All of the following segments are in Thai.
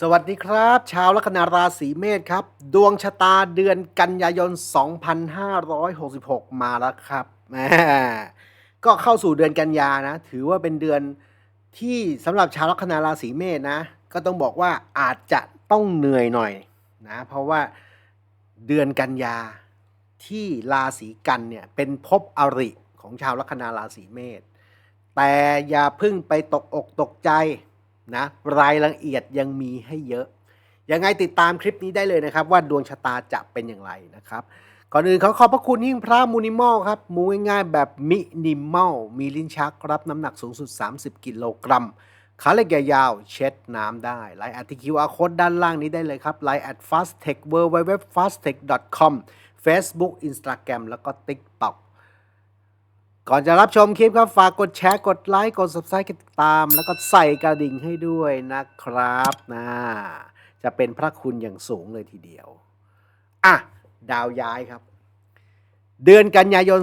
สวัสดีครับ ชาวลัคนาราศีเมษครับ ดวงชะตาเดือนกันยายน 2566 มาแล้วครับแหมก็เข้าสู่เดือนกันยานะ ถือว่าเป็นเดือนที่สำหรับชาวลัคนาราศีเมษนะ ก็ต้องบอกว่าอาจจะต้องเหนื่อยหน่อยนะ เพราะว่าเดือนกันยาที่ราศีกันเนี่ยเป็นภพอริของชาวลัคนาราศีเมษแต่อย่าพึ่งไปตกอกตกใจ นะรายละเอียดยังมีให้เยอะยังไงติดตามคลิปนี้ได้เลยนะครับ ว่าดวงชะตาจะเป็นอย่างไรนะครับ ก่อนอื่นขอขอบพระคุณยิ่งพระมูนิมอลครับ มูง่ายๆแบบมินิมอลมีลิ้นชักรับน้ำหนักสูงสุด 30 กิโลกรัมขาเล็กยาวๆเช็ดน้ำได้ไลน์แอดที่ QR code ด้านล่างนี้ได้เลยครับไลน์แอด fasttech w w w fasttech com Facebook Instagram แล้วก็ TikTok ก่อนจะรับชมคลิปครับ ฝากกดแชร์กดไลค์กด subscribe กดติดตาม แล้วก็ใส่กระดิ่งให้ด้วยนะครับนะจะเป็นพระคุณอย่างสูงเลยทีเดียว อะ ดาวย้ายครับ เดือนกันยายน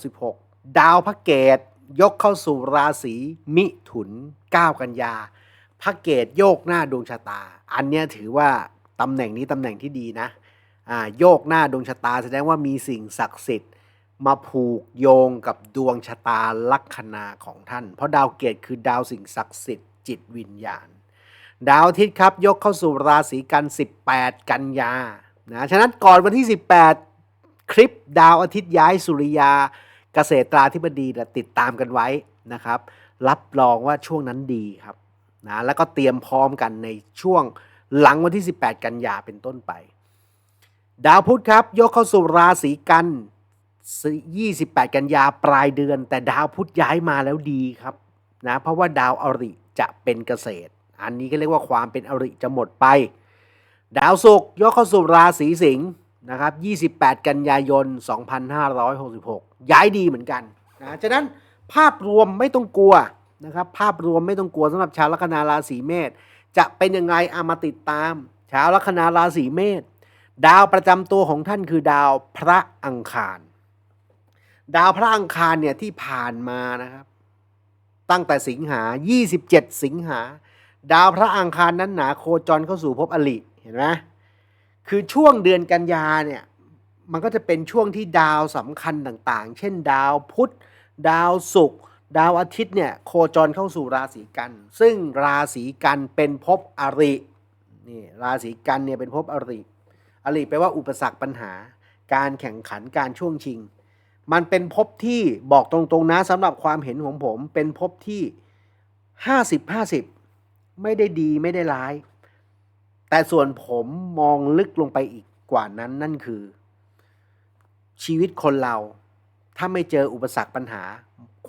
2566 ดาวพระเกตยกเข้าสู่ราศีมิถุน 9 กันยาพระเกตโยกหน้าดวงชะตา อันเนี้ยถือว่าตำแหน่งนี้ตำแหน่งที่ดีนะ อ่า โยกหน้าดวงชะตาแสดงว่ามีสิ่งศักดิ์สิทธิ์ มาผูกโยงกับดวงชะตาลัคนาของท่าน เพราะดาวเกตคือดาวสิ่งศักดิ์สิทธิ์จิตวิญญาณ ดาวอาทิตย์ครับยกเข้าสู่ราศีกัน 18 กันยานะฉะนั้นก่อนวันที่ 18 คลิปดาวอาทิตย์ย้ายสุริยาเกษตราธิบดีนะติดตามกันไว้นะครับ รับรองว่าช่วงนั้นดีครับนะแล้วก็เตรียมพร้อมกันในช่วงหลังวันที่ 18 กันยาเป็นต้นไป ดาวพุธครับ ยกเข้าสู่ราศีกัน 28 กันยาปลายเดือน แต่ดาวพุธย้ายมาแล้วดีครับนะเพราะว่าดาวอริจะเป็นเกษตร อันนี้ก็เรียกว่าความเป็นอริจะหมดไป ดาวศุกร์ยกเข้าสู่ราศีสิงห์นะครับ 28 กันยายน 2566 ย้ายดีเหมือนกันนะฉะนั้นภาพรวมไม่ต้องกลัวนะครับภาพรวมไม่ต้องกลัวสำหรับชาวลัคนาราศีเมษจะเป็นยังไงเอามาติดตาม ชาวลัคนาราศีเมษดาวประจำตัวของท่านคือดาวพระอังคาร ดาวพระอังคารเนี่ยที่ผ่านมานะครับ ตั้งแต่สิงหา 27 สิงหา ดาวพระอังคารนั้นหนาโคจรเข้าสู่ภพอลิเห็นไหมคือช่วงเดือนกันยาเนี่ยมันก็จะเป็นช่วงที่ดาวสำคัญต่างๆ เช่น ดาวพุธ ดาวศุกร์ดาวอาทิตย์เนี่ยโคจรเข้าสู่ราศีกัน ซึ่งราศีกันเป็นภพอรินี่ราศีกันเนี่ยเป็นภพอริอริแปลว่าอุปสรรคปัญหา การแข่งขันการช่วงชิง มันเป็นภพที่บอกตรงๆนะสำหรับความเห็นของผม เป็นภพที่ห้าสิบห้าสิบไม่ได้ดีไม่ได้ร้าย แต่ส่วนผมมองลึกลงไปอีกกว่านั้นนั่นคือ ชีวิตคนเรา ถ้าไม่เจออุปสรรคปัญหา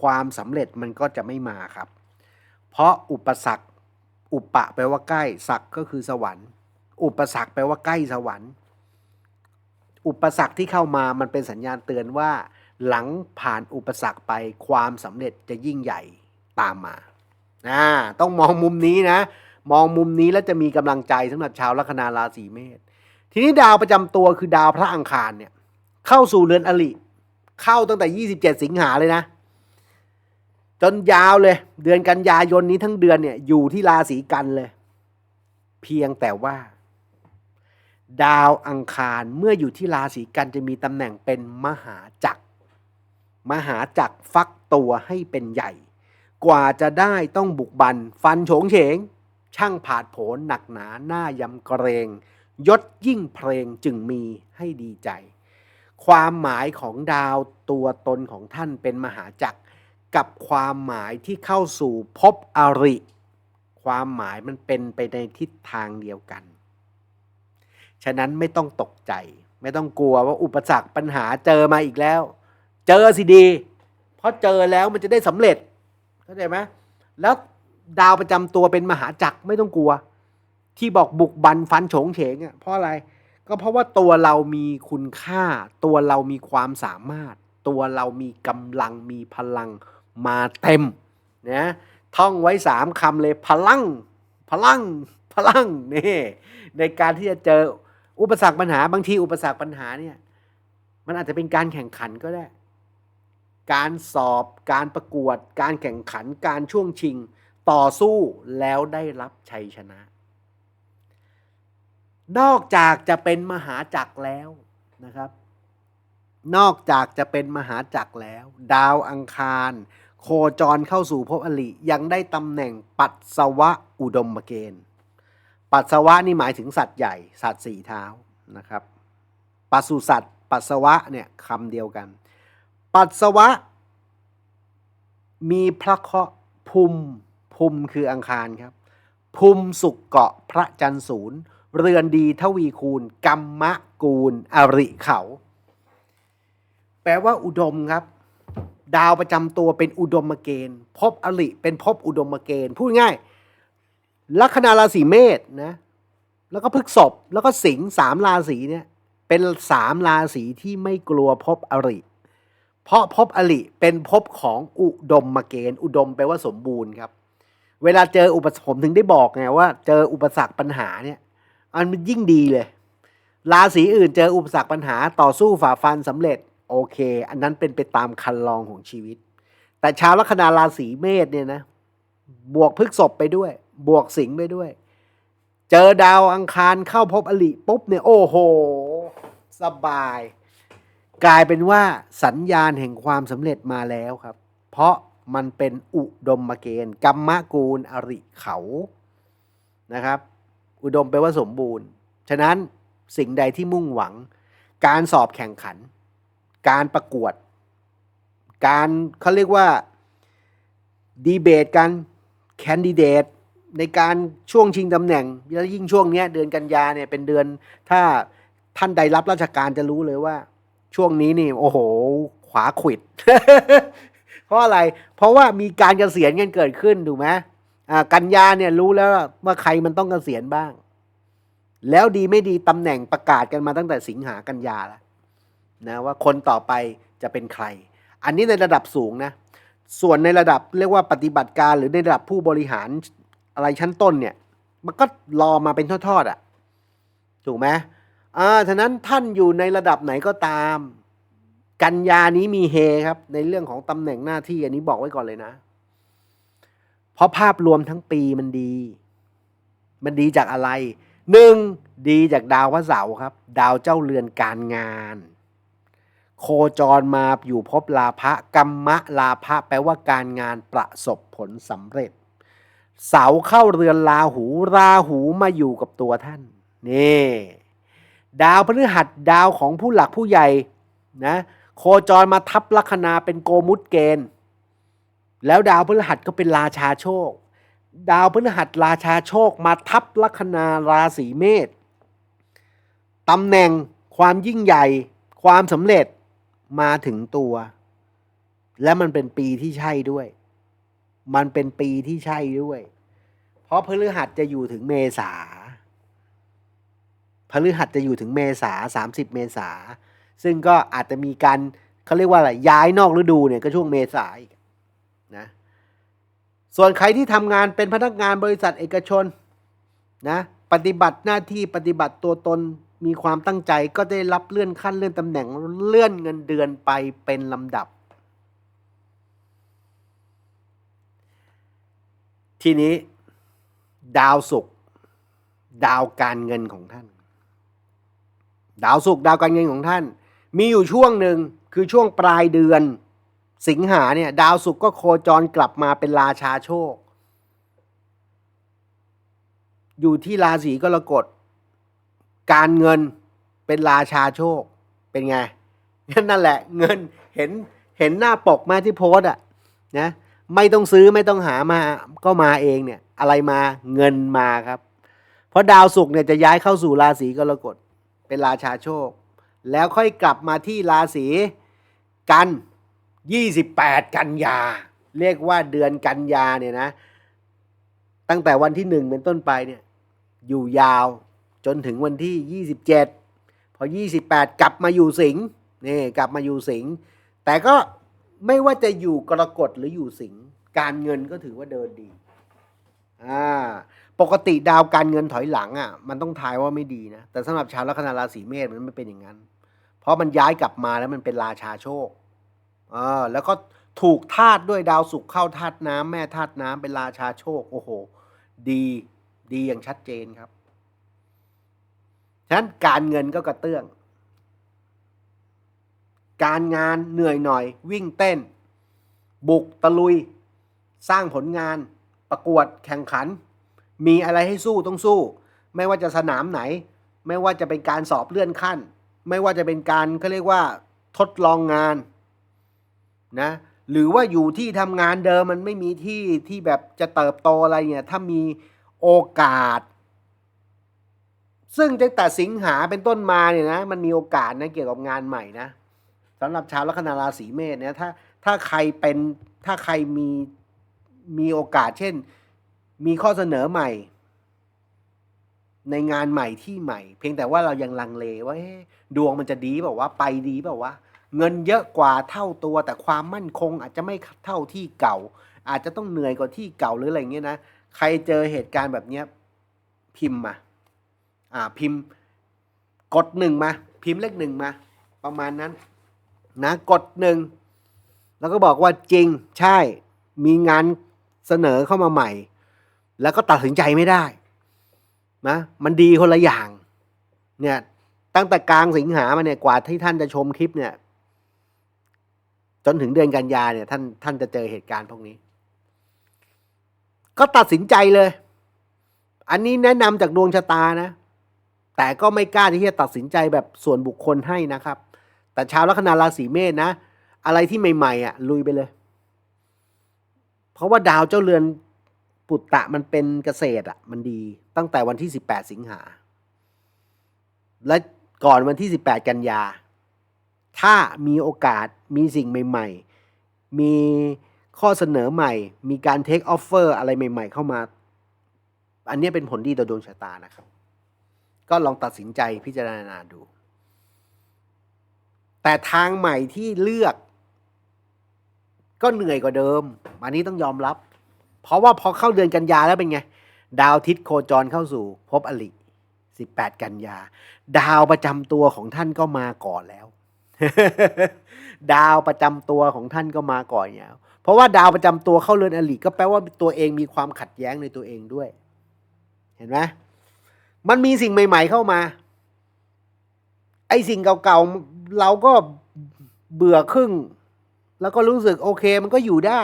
ความสำเร็จมันก็จะไม่มาครับ เพราะอุปสรรค อุปะแปลว่าใกล้ศักก็คือสวรรค์ อุปสรรคแปลว่าใกล้สวรรค์ อุปสรรคที่เข้ามามันเป็นสัญญาณเตือนว่า หลังผ่านอุปสรรคไปความสำเร็จจะยิ่งใหญ่ตามมาต้องมองมุมนี้นะ มองมุมนี้แล้วจะมีกำลังใจสำหรับชาวลัคนาราศีเมษทีนี้ดาวประจำตัวคือดาวพระอังคารเนี่ยเข้าสู่เรือนอลิเข้าตั้งแต่ 27 สิงหาเลยนะ จนยาวเลย เดือนกันยายนนี้ทั้งเดือนเนี่ยอยู่ที่ราศีกันเลย เพียงแต่ว่า ดาวอังคารเมื่ออยู่ที่ราศีกันจะมีตำแหน่งเป็นมหาจักร มหาจักรฟักตัวให้เป็นใหญ่ กว่าจะได้ต้องบุกบัน ฟันโฉงเฉง ช่างผาดโผนหนักหนาหน้ายำเกรง ยศยิ่งเพลงจึงมีให้ดีใจ ความหมายของดาวตัวตนของท่านเป็นมหาจักรกับความหมายที่เข้าสู่ภพอริ ความหมายมันเป็นไปในทิศทางเดียวกัน ฉะนั้นไม่ต้องตกใจ ไม่ต้องกลัวว่าอุปสรรคปัญหาเจอมาอีกแล้ว เจอสิดีเพราะเจอแล้วมันจะได้สำเร็จเข้าใจไหมแล้วดาวประจำตัวเป็นมหาจักรไม่ต้องกลัว ที่บอกบุกบันฟันโฉงเฉงอะเพราะอะไรก็เพราะว่าตัวเรามีคุณค่า ตัวเรามีความสามารถ ตัวเรามีกำลังมีพลังมาเต็มนะท่องไว้สามคำเลยพลัง พลัง พลังนี่ในการที่จะเจออุปสรรคปัญหาบางทีอุปสรรคปัญหาเนี่ย มันอาจจะเป็นการแข่งขันก็ได้ การสอบ การประกวด การแข่งขัน การช่วงชิง ต่อสู้แล้วได้รับชัยชนะ นอกจากจะเป็นมหาจักรแล้วนะครับ นอกจากจะเป็นมหาจักรแล้ว ดาวอังคาร โคจรเข้าสู่ภพอลิยังได้ตำแหน่งปัสสวะอุดมเกณฑ์ปัสสาวะนี่หมายถึงสัตว์ใหญ่สัตว์สี่เท้านะครับปัสสุสัตว์ปัสสาวะเนี่ยคำเดียวกัน ปัสสาวะ มีพระเคราะห์ภูมิภูมิคืออังคารครับภูมิสุกเกาะพระจันทร์ศูนย์ เรือนดีทวีคูณกรรมะกูล อริเขา แปลว่าอุดมครับ ดาวประจำตัวเป็นอุดมเกณฑ์ภพอริเป็นภพอุดมเกณฑ์พูดง่ายลัคนาราศีเมษนะแล้วก็พฤกษบแล้วก็สิงห์สามราศีเนี่ยเป็นสามราศีที่ไม่กลัวภพอริ เพราะภพอริเป็นภพของอุดมมาเกณฑ์ อุดมแปลว่าสมบูรณ์ครับ เวลาเจออุปสรรคผมถึงได้บอกไงว่า เจออุปสรรคปัญหาเนี่ยอันมันยิ่งดีเลย ราศีอื่นเจออุปสรรคปัญหาต่อสู้ฝ่าฟันสำเร็จโอเค อันนั้นเป็นไปตามคันลองของชีวิต แต่ชาวลัคนาราศีเมษเนี่ยนะ บวกพฤกษบไปด้วย บวกสิงไปด้วย เจอดาวอังคารเข้าพบอลิปุ๊บเนี่ยโอ้โห สบาย กลายเป็นว่าสัญญาณแห่งความสำเร็จมาแล้วครับ เพราะมันเป็นอุดมมเกณฑ์กรรมกูลอริเขานะครับ อุดมแปลว่าสมบูรณ์ ฉะนั้นสิ่งใดที่มุ่งหวัง การสอบแข่งขัน การประกวด การเขาเรียกว่าดีเบตกันแคนดิเดตในการช่วงชิงตำแหน่ง แล้วยิ่งช่วงนี้เดือนกันยาเนี่ยเป็นเดือนถ้าท่านใดรับราชการจะรู้เลยว่า ช่วงนี้นี่โอ้โห ขวาขวิด เพราะอะไร เพราะว่ามีการเกษียณกันเกิดขึ้นถูกไหมอ่ากันยาเนี่ยรู้แล้วว่าใครมันต้องเกษียณบ้าง แล้วดีไม่ดีตำแหน่งประกาศกันมาตั้งแต่สิงหากันยาแล้วนะว่าคนต่อไปจะเป็นใคร อันนี้ในระดับสูงนะ ส่วนในระดับเรียกว่าปฏิบัติการหรือในระดับผู้บริหารอะไรชั้นต้นเนี่ย มันก็รอมาเป็นทอดๆอะ่ะ ถูกไหม อ่าฉะนั้นท่านอยู่ในระดับไหนก็ตาม กันยานี้มีเฮครับ ในเรื่องของตำแหน่งหน้าที่อันนี้บอกไว้ก่อนเลยนะ เพราะภาพรวมทั้งปีมันดี มันดีจากอะไรหนึ่งดีจากดาวพระเสาร์ครับ ดาวเจ้าเรือนการงาน โคจรมาอยู่พบลาภะกรรมะลาภะแปลว่าการงานประสบผลสำเร็จ เสาเข้าเรือนราหูราหูมาอยู่กับตัวท่าน นี่ ดาวพฤหัสดาวของผู้หลักผู้ใหญ่นะโคจรมาทับลัคนาเป็นโกมุตเกณฑ์ แล้วดาวพฤหัสก็เป็นราชาโชค ดาวพฤหัสราชาโชคมาทับลัคนาราศีเมษตำแหน่งความยิ่งใหญ่ ความสำเร็จมาถึงตัว และมันเป็นปีที่ใช่ด้วย มันเป็นปีที่ใช่ด้วย เพราะพฤหัสจะอยู่ถึงเมษา พฤหัสจะอยู่ถึงเมษาสามสิบเมษา ซึ่งก็อาจจะมีการเขาเรียกว่าอะไรย้ายนอกฤดูเนี่ยก็ช่วงเมษาอีกนะส่วนใครที่ทำงานเป็นพนักงานบริษัทเอกชนนะปฏิบัติหน้าที่ปฏิบัติตัวตนมีความตั้งใจก็ได้รับเลื่อนขั้นเลื่อนตำแหน่งเลื่อนเงินเดือนไปเป็นลำดับ ทีนี้ ดาวศุกร์ดาวการเงินของท่าน ดาวศุกร์ดาวการเงินของท่าน มีอยู่ช่วงหนึ่งคือช่วงปลายเดือน สิงหาเนี่ย ดาวศุกร์ก็โคจรกลับมาเป็นราชาโชค อยู่ที่ราศีกรกฎการเงินเป็นราชาโชคเป็นไงนั่นแหละ เงินเห็นเห็นหน้าปกมาที่โพสอะนะไม่ต้องซื้อไม่ต้องหามาก็มาเองเนี่ย อะไรมาเงินมาครับ เพราะดาวศุกร์เนี่ยจะย้ายเข้าสู่ราศีกรกฎ เป็นราชาโชค แล้วค่อยกลับมาที่ราศีกัน 28 กันยา เรียกว่าเดือนกันยาเนี่ยนะ ตั้งแต่วันที่หนึ่งเป็นต้นไปเนี่ยอยู่ยาวจนถึงวันที่ 27 พอ 28 กลับมาอยู่สิงห์นี่กลับมาอยู่สิงห์แต่ก็ไม่ว่าจะอยู่กรกฎหรืออยู่สิงห์การเงินก็ถือว่าเดินดีอ่า ปกติดาวการเงินถอยหลังอะมันต้องทายว่าไม่ดีนะ แต่สำหรับชาวลัคนาราศีเมษมันไม่เป็นอย่างนั้น เพราะมันย้ายกลับมาแล้วมันเป็นราชาโชคอ่าแล้วก็ถูกธาตุด้วยดาวศุกร์เข้าธาตุน้ำแม่ธาตุน้ำเป็นราชาโชค โอ้โห ดีดีอย่างชัดเจนครับฉะนั้นการเงินก็กระเตื้อง การงานเหนื่อยหน่อย วิ่งเต้น บุกตะลุย สร้างผลงาน ประกวดแข่งขัน มีอะไรให้สู้ต้องสู้ ไม่ว่าจะสนามไหน ไม่ว่าจะเป็นการสอบเลื่อนขั้น ไม่ว่าจะเป็นการเขาเรียกว่าทดลองงานนะหรือว่าอยู่ที่ทำงานเดิมมันไม่มีที่ที่แบบจะเติบโตอะไรเนี่ยถ้ามีโอกาส ซึ่งตั้งแต่สิงหาเป็นต้นมาเนี่ยนะมันมีโอกาสนะเกี่ยวกับงานใหม่นะสำหรับชาวลัคนาราศีเมษเนี่ยถ้าถ้าใครเป็นถ้าใครมีมีโอกาสเช่น มีข้อเสนอใหม่ ในงานใหม่ที่ใหม่ เพียงแต่ว่าเรายังลังเลว่าดวงมันจะดีเปล่าไปดีเปล่า เงินเยอะกว่าเท่าตัว แต่ความมั่นคงอาจจะไม่เท่าที่เก่า อาจจะต้องเหนื่อยกว่าที่เก่าหรืออะไรเงี้ยนะใครเจอเหตุการณ์แบบเนี้ยพิมพ์มาอ่าพิมพ์กดหนึ่งมา พิมพ์เลขหนึ่งมา ประมาณนั้น นะกดหนึ่งแล้วก็บอกว่าจริงใช่มีงานเสนอเข้ามาใหม่ แล้วก็ตัดสินใจไม่ได้นะมันดีคนละอย่าง เนี่ย ตั้งแต่กลางสิงหามาเนี่ยกว่าที่ท่านจะชมคลิปเนี่ย จนถึงเดือนกันยาเนี่ย ท่านท่านจะเจอเหตุการณ์พวกนี้ ก็ตัดสินใจเลย อันนี้แนะนำจากดวงชะตานะ แต่ก็ไม่กล้าที่จะตัดสินใจแบบส่วนบุคคลให้นะครับ แต่ชาวลัคนาราศีเมษนะ อะไรที่ใหม่ๆอะ ลุยไปเลย เพราะว่าดาวเจ้าเรือน ปุตตะมันเป็นเกษตรอะ มันดีตั้งแต่วันที่ 18 สิงหา และก่อนวันที่ 18 กันยา ถ้ามีโอกาสมีสิ่งใหม่ ๆ มีข้อเสนอใหม่ มีการเทคออฟเฟอร์อะไรใหม่ ๆ เข้ามา อันนี้เป็นผลดีต่อดวงชะตานะครับ ก็ลองตัดสินใจพิจารณาดู แต่ทางใหม่ที่เลือก ก็เหนื่อยกว่าเดิม อันนี้ต้องยอมรับ เพราะว่าพอเข้าเดือนกันยาแล้วเป็นไง ดาวทิตย์โคจรเข้าสู่ภพอลิ18 กันยา ดาวประจำตัวของท่านก็มาก่อนแล้ว ดาวประจำตัวของท่านก็มาก่อนแล้วเพราะว่าดาวประจำตัวเข้าเรือนอลิก็แปลว่าตัวเองมีความขัดแย้งในตัวเองด้วย เห็นไหมมันมีสิ่งใหม่ ๆเข้ามา ไอ้สิ่งเก่าๆเราก็เบื่อครึ่ง แล้วก็รู้สึกโอเค มันก็อยู่ได้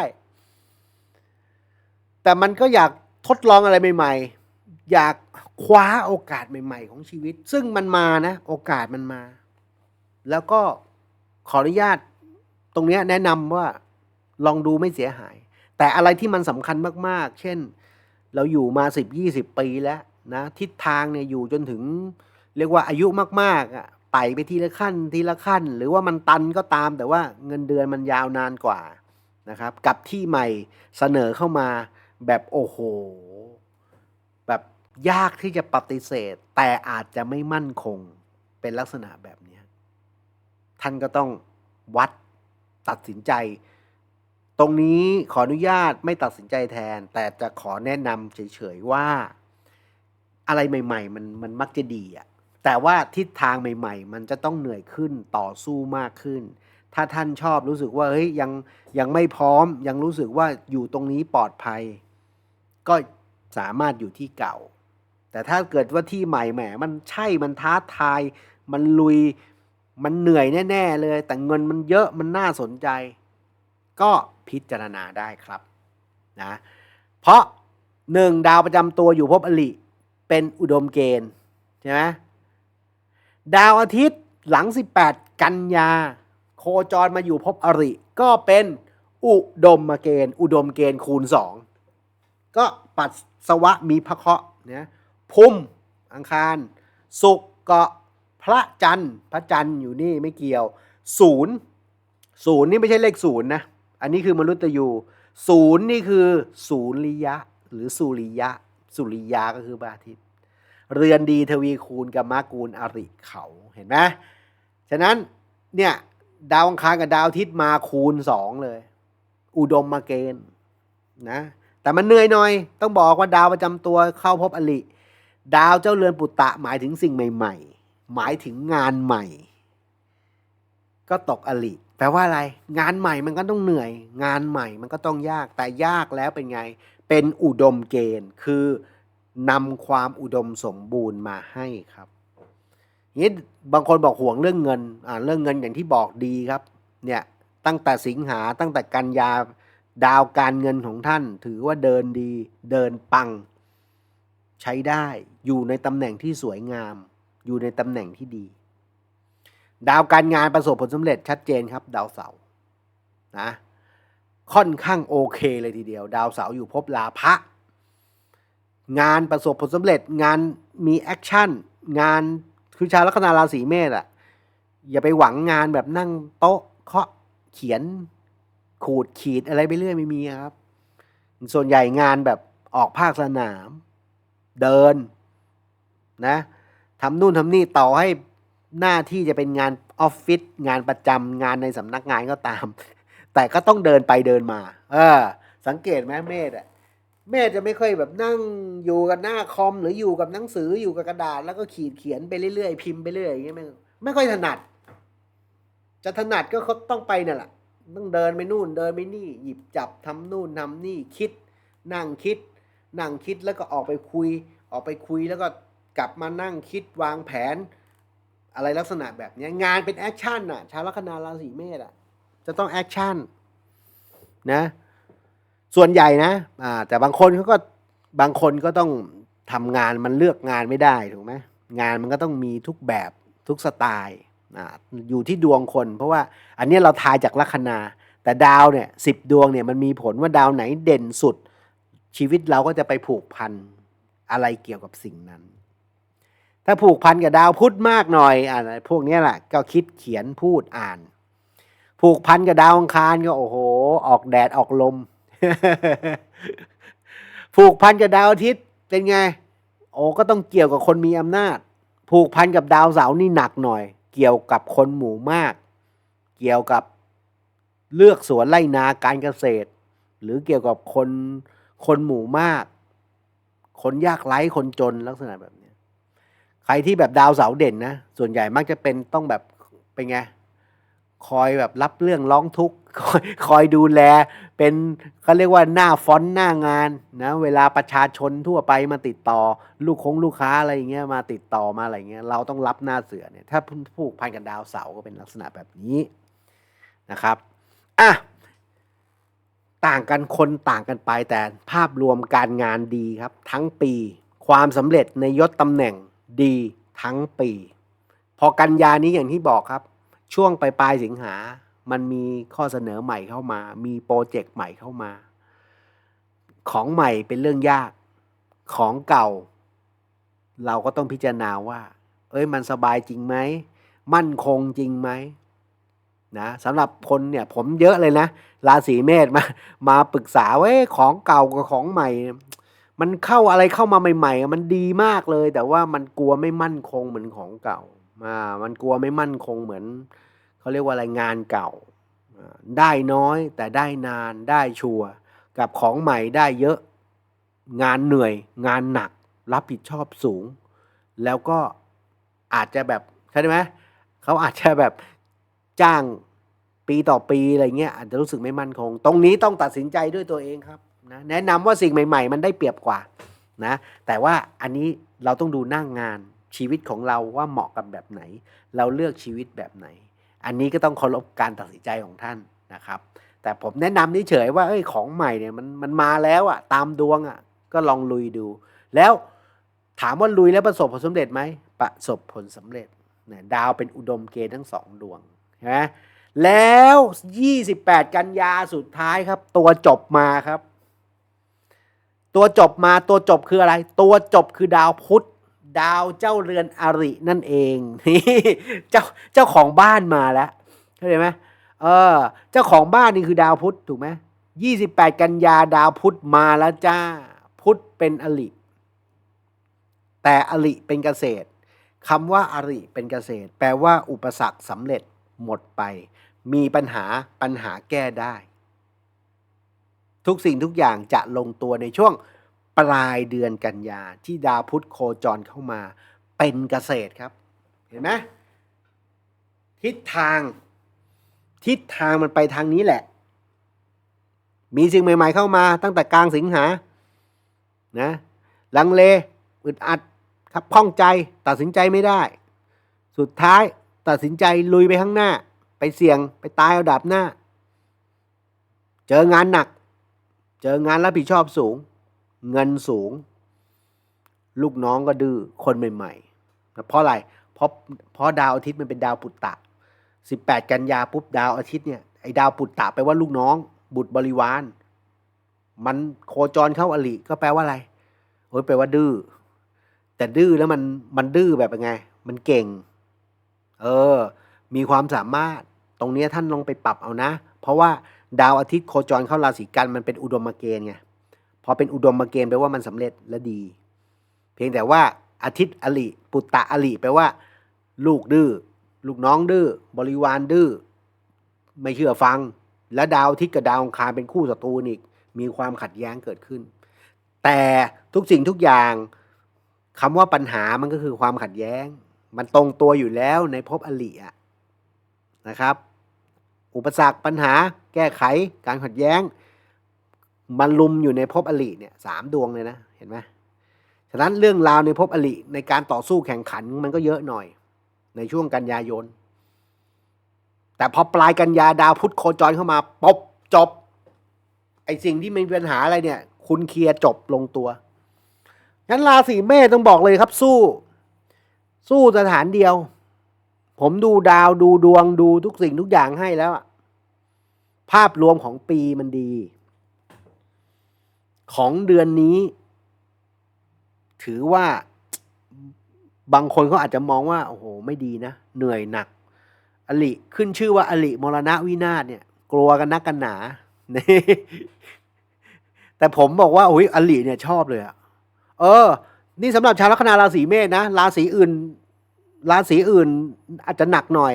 แต่มันก็อยากทดลองอะไรใหม่ ๆ อยากคว้าโอกาสใหม่ ๆ ของชีวิต ซึ่งมันมานะ โอกาสมันมา แล้วก็ขออนุญาตตรงนี้แนะนำว่าลองดูไม่เสียหาย แต่อะไรที่มันสำคัญมาก ๆ เช่น เราอยู่มาสิบยี่สิบปีแล้วนะทิศทางเนี่ยอยู่จนถึง เรียกว่าอายุมากๆอะไต่ไปทีละขั้นทีละขั้น หรือว่ามันตันก็ตาม แต่ว่าเงินเดือนมันยาวนานกว่านะครับกับที่ใหม่เสนอเข้ามา แบบโอ้โห แบบยากที่จะปฏิเสธ แต่อาจจะไม่มั่นคงเป็นลักษณะแบบนี้ ท่านก็ต้องวัดตัดสินใจ ตรงนี้ขออนุญาตไม่ตัดสินใจแทน แต่จะขอแนะนำเฉยๆว่าอะไรใหม่ ๆ มันมันมักจะดีอะแต่ว่าทิศทางใหม่ ๆ มันจะต้องเหนื่อยขึ้นต่อสู้มากขึ้น ถ้าท่านชอบรู้สึกว่าเฮ้ยยังยังไม่พร้อม ยังรู้สึกว่าอยู่ตรงนี้ปลอดภัย ก็สามารถอยู่ที่เก่า แต่ถ้าเกิดว่าที่ใหม่แหมมันใช่มันท้าทาย มันลุย มันเหนื่อยแน่ ๆ เลย แต่เงินมันเยอะมันน่าสนใจ ก็พิจารณาได้ครับนะเพราะหนึ่งดาวประจำตัวอยู่ภพอลิเป็นอุดมเกณฑ์ใช่ไหมดาวอาทิตย์หลัง 18 กันยา โคจรมาอยู่ภพอริ ก็เป็นอุดมเกณฑ์ อุดมเกณฑ์คูณ 2 ก็ปัสสาวะมีพระเคราะห์นะภูมิอังคาร สุกเกาะพระจันทร์พระจันทร์อยู่นี่ไม่เกี่ยวศูนย์ศูนย์นี่ไม่ใช่เลขศูนย์นะอันนี้คือมนุษย์ยูศูนย์นี่คือศูนย์ริยะ หรือสุริยะ สุริยะก็คือพระอาทิตย์เรือนดีทวีคูณกับมากูลอริเขาเห็นไหมฉะนั้นเนี่ยดาวอังคารกับดาวอาทิตย์มาคูณสองเลย อุดมมาเกณฑ์นะ แต่มันเหนื่อยหน่อย ต้องบอกว่าดาวประจำตัวเข้าพบอลิดาวเจ้าเรือนปุตตะหมายถึงสิ่งใหม่ ๆ หมายถึงงานใหม่ ก็ตกอลิแปลว่าอะไร งานใหม่มันก็ต้องเหนื่อย งานใหม่มันก็ต้องยาก แต่ยากแล้วเป็นไง เป็นอุดมเกณฑ์ คือนำความอุดมสมบูรณ์มาให้ครับนี้บางคนบอกห่วงเรื่องเงิน อ่าเรื่องเงินอย่างที่บอกดีครับ เนี่ยตั้งแต่สิงหาตั้งแต่กันยา ดาวการเงินของท่านถือว่าเดินดี เดินปัง ใช้ได้อยู่ในตำแหน่งที่สวยงาม อยู่ในตำแหน่งที่ดี ดาวการงานประสบผลสำเร็จชัดเจนครับ ดาวเสาร์นะค่อนข้างโอเคเลยทีเดียว ดาวเสาร์อยู่ภพลาภะงานประสบผลสำเร็จงานมีแอคชั่นงานคือชาวลัคนาราศีเมษอะอย่าไปหวังงานแบบนั่งโต๊ะเคาะเขียน ขูดขีดอะไรไปเรื่อยไม่มีครับ ส่วนใหญ่งานแบบออกภาคสนาม เดินนะทำนู่นทำนี่ต่อให้หน้าที่จะเป็นงานออฟฟิศงานประจำงานในสำนักงานก็ตาม แต่ก็ต้องเดินไปเดินมา เออ สังเกตไหมเมธอะเมธจะไม่ค่อยแบบนั่งอยู่กับหน้าคอมหรืออยู่กับหนังสืออยู่กับกระดาษ แล้วก็ขีดเขียนไปเรื่อยๆพิมพ์ไปเรื่อยอย่างเงี้ยไม่ไม่ค่อยถนัด จะถนัดก็เขาต้องไปนั่นแหละ ต้องเดินไปนู่นเดินไปนี่ หยิบจับทำนู่นทำนี่คิด นั่งคิด นั่งคิดแล้วก็ออกไปคุย ออกไปคุยแล้วก็กลับมานั่งคิดวางแผน อะไรลักษณะแบบนี้งานเป็นแอคชั่นน่ะชาวลัคนาราศีเมษอะจะต้องแอคชั่นนะส่วนใหญ่นะอ่าแต่บางคนเขาก็บางคนก็ต้องทำงานมันเลือกงานไม่ได้ถูกไหมงานมันก็ต้องมีทุกแบบทุกสไตล์ อยู่ที่ดวงคน เพราะว่าอันนี้เราทายจากลัคนา แต่ดาวเนี่ยสิบดวงเนี่ยมันมีผลว่าดาวไหนเด่นสุด ชีวิตเราก็จะไปผูกพันอะไรเกี่ยวกับสิ่งนั้น ถ้าผูกพันกับดาวพุธมากหน่อยอ่าพวกนี้แหละก็คิดเขียนพูดอ่าน ผูกพันกับดาวอังคารก็โอ้โห ออกแดดออกลม ผูกพันกับดาวอาทิตย์เป็นไง โอ้ก็ต้องเกี่ยวกับคนมีอำนาจ ผูกพันกับดาวเสาร์นี่หนักหน่อย เกี่ยวกับคนหมู่มาก เกี่ยวกับเลือกสวนไร่นาการเกษตร หรือเกี่ยวกับคนคนหมู่มาก คนยากไร้คนจนลักษณะแบบนี้ใครที่แบบดาวเสาร์เด่นนะส่วนใหญ่มักจะเป็นต้องแบบเป็นไงคอยแบบรับเรื่องร้องทุกข์ คอยคอยดูแล เป็นเขาเรียกว่าหน้าฟอนต์หน้างานนะเวลาประชาชนทั่วไปมาติดต่อ ลูกคงลูกค้าอะไรอย่างเงี้ยมาติดต่อมาอะไรเงี้ยเราต้องรับหน้าเสือเนี่ยถ้าผูกพันกับดาวเสาร์ก็เป็นลักษณะแบบนี้นะครับอะต่างกันคนต่างกันไปแต่ภาพรวมการงานดีครับ ทั้งปี ความสำเร็จในยศตำแหน่งดีทั้งปี พอกันยานี้อย่างที่บอกครับ ช่วงปลายปลายสิงหา มันมีข้อเสนอใหม่เข้ามา มีโปรเจกต์ใหม่เข้ามา ของใหม่เป็นเรื่องยาก ของเก่า เราก็ต้องพิจารณาว่า เอ้ยมันสบายจริงไหม มั่นคงจริงไหมนะสำหรับคนเนี่ยผมเยอะเลยนะราศีเมษมา มาปรึกษาว่าเอ้ยของเก่ากับของใหม่ มันเข้าอะไรเข้ามาใหม่ ๆ มันดีมากเลย แต่ว่ามันกลัวไม่มั่นคงเหมือนของเก่าอ่ามันกลัวไม่มั่นคงเหมือน เขาเรียกว่าอะไรงานเก่า ได้น้อยแต่ได้นานได้ชัวร์กับของใหม่ได้เยอะงานเหนื่อย งานหนัก รับผิดชอบสูง แล้วก็อาจจะแบบใช่ไหมเขาอาจจะแบบจ้างปีต่อปีอะไรเงี้ยอาจจะรู้สึกไม่มั่นคง ตรงนี้ต้องตัดสินใจด้วยตัวเองครับนะแนะนำว่าสิ่งใหม่ ๆ มันได้เปรียบกว่านะแต่ว่าอันนี้เราต้องดูหน้างงานชีวิตของเราว่าเหมาะกับแบบไหน เราเลือกชีวิตแบบไหน อันนี้ก็ต้องเคารพการตัดสินใจของท่านนะครับ แต่ผมแนะนำนี่เฉยว่าเอ้ยของใหม่เนี่ยมันมันมาแล้วอะตามดวงอะก็ลองลุยดู แล้วถามว่าลุยแล้วประสบผลสำเร็จไหมประสบผลสำเร็จเนี่ยดาวเป็นอุดมเกณฑ์ทั้งสองดวงใช่ไหมแล้ว 28 กันยาสุดท้ายครับ ตัวจบมาครับ ตัวจบมาตัวจบคืออะไร ตัวจบคือดาวพุธ ดาวเจ้าเรือนอรินั่นเองนี่เจ้าเจ้าของบ้านมาแล้วเข้าใจไหมเออ เจ้าของบ้านนี่คือดาวพุธถูกไหมยี่สิบแปดกันยาดาวพุธมาแล้วจ้า พุธเป็นอริแต่อริเป็นเกษตรคำว่าอริเป็นเกษตร แปลว่าอุปสรรคสำเร็จหมดไป มีปัญหาปัญหาแก้ได้ ทุกสิ่งทุกอย่างจะลงตัวในช่วง ปลายเดือนกันยาที่ดาวพุธโคจรเข้ามาเป็นเกษตรครับ เห็นไหมทิศทาง ทิศทางมันไปทางนี้แหละ มีสิ่งใหม่ ๆเข้ามาตั้งแต่กลางสิงหานะลังเลอึดอัดครับข้องใจตัดสินใจไม่ได้ สุดท้ายตัดสินใจลุยไปข้างหน้า ไปเสี่ยงไปตายเอาดาบหน้า เจองานหนัก เจองานรับผิดชอบสูง เงินสูง ลูกน้องก็ดื้อคนใหม่ๆเพราะอะไรเพราะเพราะดาวอาทิตย์มันเป็นดาวปุตตะ 18 กันยาปุ๊บดาวอาทิตย์เนี่ยไอ้ดาวปุตตะแปลว่าลูกน้อง บุตรบริวาร มันโคจรเข้าอลิก็แปลว่าอะไรโอ้ยแปลว่าดื้อแต่ดื้อแล้วมันมันดื้อแบบไง มันเก่ง เออ มีความสามารถตรงเนี้ยท่านลองไปปรับเอานะ เพราะว่าดาวอาทิตย์โคจรเข้าราศีกันมันเป็นอุดมเกณฑ์ไง พอเป็นอุดมมาเกณฑ์แปลว่ามันสำเร็จและดี เพียงแต่ว่าอาทิตย์อลิปุตตะอลิแปลว่า ลูกดื้อลูกน้องดื้อบริวารดื้อไม่เชื่อฟัง และดาวอาทิตย์กับดาวองคารเป็นคู่ศัตรูอีกมีความขัดแย้งเกิดขึ้น แต่ทุกสิ่งทุกอย่างคำว่าปัญหามันก็คือความขัดแย้ง มันตรงตัวอยู่แล้วในภพอลิอะนะครับ อุปสรรคปัญหา แก้ไขการขัดแย้ง มันลุมอยู่ในภพอลิเนี่ยสามดวงเลยนะเห็นไหมฉะนั้นเรื่องราวในภพอลิในการต่อสู้แข่งขันมันก็เยอะหน่อย ในช่วงกันยายน แต่พอปลายกันยาดาวพุธโคจรเข้ามาปบจบ ไอสิ่งที่มีปัญหาอะไรเนี่ย คุณเคลียร์จบลงตัวงั้นราศีเมษต้องบอกเลยครับสู้ สู้สถานเดียว ผมดูดาวดูดวงดูทุกสิ่งทุกอย่างให้แล้วอะภาพรวมของปีมันดี ของเดือนนี้ ถือว่าบางคนเขาอาจจะมองว่า โอ้โห ไม่ดีนะ เหนื่อยหนัก อลิขึ้นชื่อว่าอลิมรณะวินาศเนี่ย กลัวกันนักกันหนานี่แต่ผมบอกว่าโอ้ยอลิเนี่ยชอบเลยอะเออ นี่สำหรับชาวลัคนาราศีเมษนะราศีอื่น ราศีอื่นอาจจะหนักหน่อย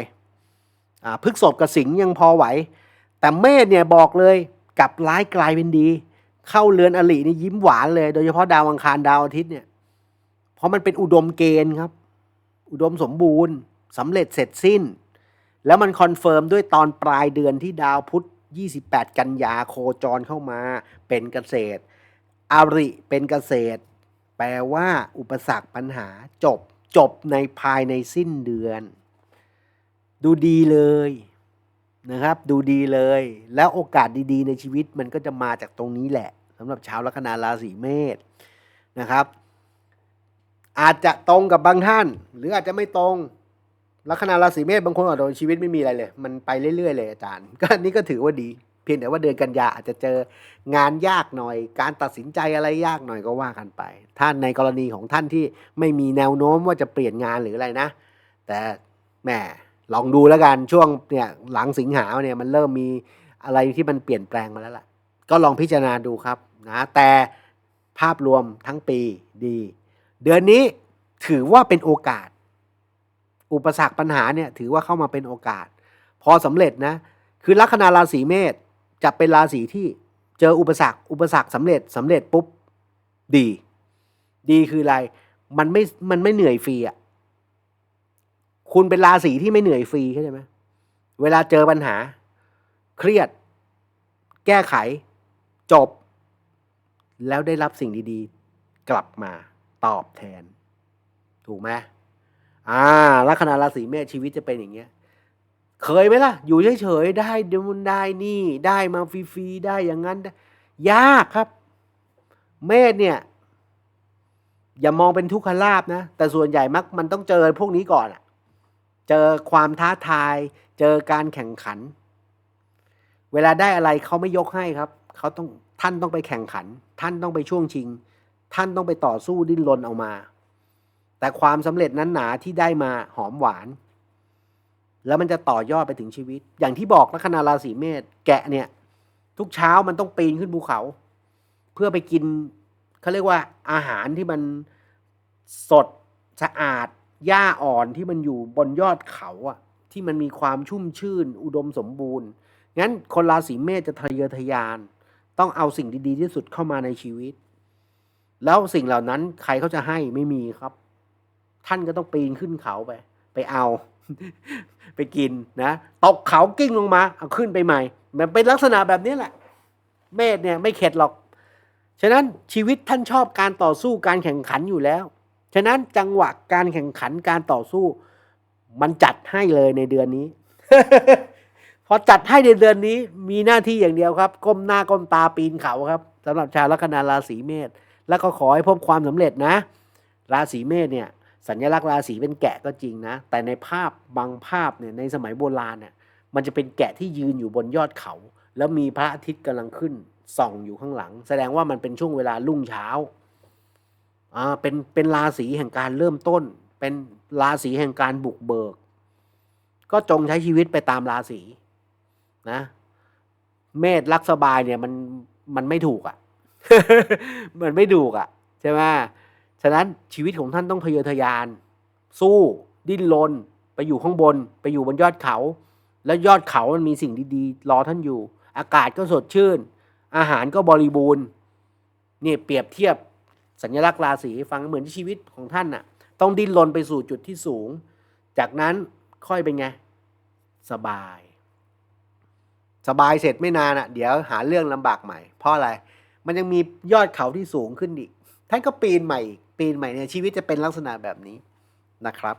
อ่าพฤกษบกับสิงห์ยังพอไหว แต่เมษเนี่ยบอกเลยกลับร้ายกลายเป็นดี เข้าเรือนอลินี่ยิ้มหวานเลย โดยเฉพาะดาวอังคารดาวอาทิตย์เนี่ย เพราะมันเป็นอุดมเกณฑ์ครับ อุดมสมบูรณ์สำเร็จเสร็จสิ้น แล้วมันคอนเฟิร์มด้วยตอนปลายเดือนที่ดาวพุธ 28 กันยาโคจรเข้ามาเป็นเกษตรอาริเป็นเกษตร แปลว่า อุปสรรคปัญหาจบจบในภายในสิ้นเดือน ดูดีเลย นะครับ ดูดีเลย แล้วโอกาสดีๆ ในชีวิตมันก็จะมาจากตรงนี้แหละสำหรับชาวลัคนาราศีเมษนะครับ อาจจะตรงกับบางท่าน หรืออาจจะไม่ตรงลัคนาราศีเมษบางคนอาจจะชีวิตไม่มีอะไรเลย มันไปเรื่อยๆเลยอาจารย์ ก็นนี้ก็ถือว่าดี เพียงแต่ว่าเดือนกันยาอาจจะเจองานยากหน่อย การตัดสินใจอะไรยากหน่อยก็ว่ากันไป ท่านในกรณีของท่านที่ไม่มีแนวโน้มว่าจะเปลี่ยนงานหรืออะไรนะ แต่แหม ลองดูแล้วกันช่วงเนี่ยหลังสิงหาเนี่ยมันเริ่มมีอะไรที่มันเปลี่ยนแปลงมาแล้วล่ะ ก็ลองพิจารณาดูครับนะแต่ภาพรวมทั้งปีดี เดือนนี้ถือว่าเป็นโอกาส อุปสรรคปัญหาเนี่ยถือว่าเข้ามาเป็นโอกาส พอสำเร็จนะคือลัคนาราศีเมษจะเป็นราศีที่เจออุปสรรค อุปสรรคสำเร็จสำเร็จปุ๊บดี ดีคืออะไร มันไม่มันไม่เหนื่อยฟรีอะ คุณเป็นราศีที่ไม่เหนื่อยฟรีเข้าใจไหมเวลาเจอปัญหา เครียด แก้ไข จบ แล้วได้รับสิ่งดีๆ กลับมาตอบแทน ถูกไหมอ่าลัคนาราศีเมษชีวิตจะเป็นอย่างเงี้ย เคยไหมล่ะ อยู่เฉยๆ ได้ดยวมันได้นี่ ได้มาฟรีๆ ได้อย่างนั้น ยากครับ เมษเนี่ย อย่ามองเป็นทุกขลาบนะ แต่ส่วนใหญ่มักมันต้องเจอพวกนี้ก่อนอะ เจอความท้าทาย เจอการแข่งขัน เวลาได้อะไรเขาไม่ยกให้ครับเขาต้องท่านต้องไปแข่งขัน ท่านต้องไปช่วงชิง ท่านต้องไปต่อสู้ดิ้นรนเอามา แต่ความสำเร็จนั้นหนาที่ได้มาหอมหวาน แล้วมันจะต่อยอดไปถึงชีวิต อย่างที่บอกลัคนาราศีเมษแกะเนี่ย ทุกเช้ามันต้องปีนขึ้นภูเขา เพื่อไปกินเขาเรียกว่าอาหารที่มันสดสะอาด หญ้าอ่อนที่มันอยู่บนยอดเขาอะที่มันมีความชุ่มชื่น อุดมสมบูรณ์ งั้นคนราศีเมษจะทะเยอทะยาน ต้องเอาสิ่งดีๆ ที่สุดเข้ามาในชีวิต แล้วสิ่งเหล่านั้นใครเขาจะให้ไม่มีครับ ท่านก็ต้องปีนขึ้นเขาไป ไปเอา ไปกินนะตกเขากิ้งลงมา เอาขึ้นไปใหม่ มันเป็นลักษณะแบบนี้แหละ เมษเนี่ยไม่เข็ดหรอก ฉะนั้นชีวิตท่านชอบการต่อสู้การแข่งขันอยู่แล้ว ฉะนั้นจังหวะการแข่งขันการต่อสู้ มันจัดให้เลยในเดือนนี้ พอจัดให้ในเดือนนี้มีหน้าที่อย่างเดียวครับ ก้มหน้าก้มตาปีนเขาครับสำหรับชาวลัคนาราศีเมษแล้วก็ขอให้พบความสำเร็จนะ ราศีเมษเนี่ย สัญลักษณ์ราศีเป็นแกะก็จริงนะ แต่ในภาพบางภาพเนี่ยในสมัยโบราณเนี่ยมันจะเป็นแกะที่ยืนอยู่บนยอดเขา แล้วมีพระอาทิตย์กำลังขึ้นส่องอยู่ข้างหลัง แสดงว่ามันเป็นช่วงเวลารุ่งเช้า อ่าเป็นเป็นราศีแห่งการเริ่มต้น เป็นราศีแห่งการบุกเบิก ก็จงใช้ชีวิตไปตามราศีนะ เมษรักสบายเนี่ยมันมันไม่ถูกอะ่ะ มันไม่ถูกอะ่ะใช่ไหมฉะนั้นชีวิตของท่านต้องพยอทะยาน สู้ดิ้นรนไปอยู่ข้างบน ไปอยู่บนยอดเขา แล้วยอดเขามันมีสิ่งดีๆ รอท่านอยู่ อากาศก็สดชื่น อาหารก็บริบูรณ์นี่เปรียบเทียบ สัญลักษณ์ราศีฟังเหมือนชีวิตของท่านน่ะ ต้องดิ้นรนไปสู่จุดที่สูง จากนั้นค่อยเป็นไง สบาย สบายเสร็จไม่นานอะ เดี๋ยวหาเรื่องลำบากใหม่ เพราะอะไร มันยังมียอดเขาที่สูงขึ้นอีก ท่านก็ปีนใหม่ปีนใหม่เนี่ยชีวิตจะเป็นลักษณะแบบนี้นะครับ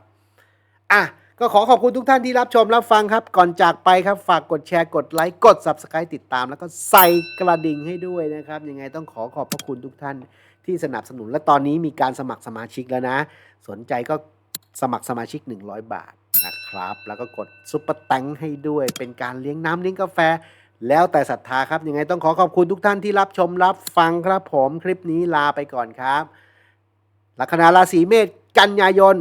อะก็ขอขอบคุณทุกท่านที่รับชมรับฟังครับ ก่อนจากไปครับฝากกดแชร์กดไลค์กด Subscribe ติดตาม แล้วก็ใส่กระดิ่งให้ด้วยนะครับ ยังไงต้องขอขอบพระคุณทุกท่าน ที่สนับสนุนและตอนนี้มีการสมัครสมาชิกแล้วนะ สนใจก็สมัครสมาชิก 100 บาทนะครับ แล้วก็กดซุปเปอร์แตงให้ด้วย เป็นการเลี้ยงน้ำเลี้ยงกาแฟ แล้วแต่ศรัทธาครับ ยังไงต้องขอขอบคุณทุกท่านที่รับชมรับฟังครับผมคลิปนี้ลาไปก่อนครับ ลัคนาราศีเมษกันยายน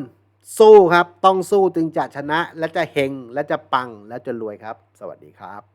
สู้ครับ ต้องสู้จึงจะชนะและจะเฮงและจะปังและจะรวยครับ สวัสดีครับ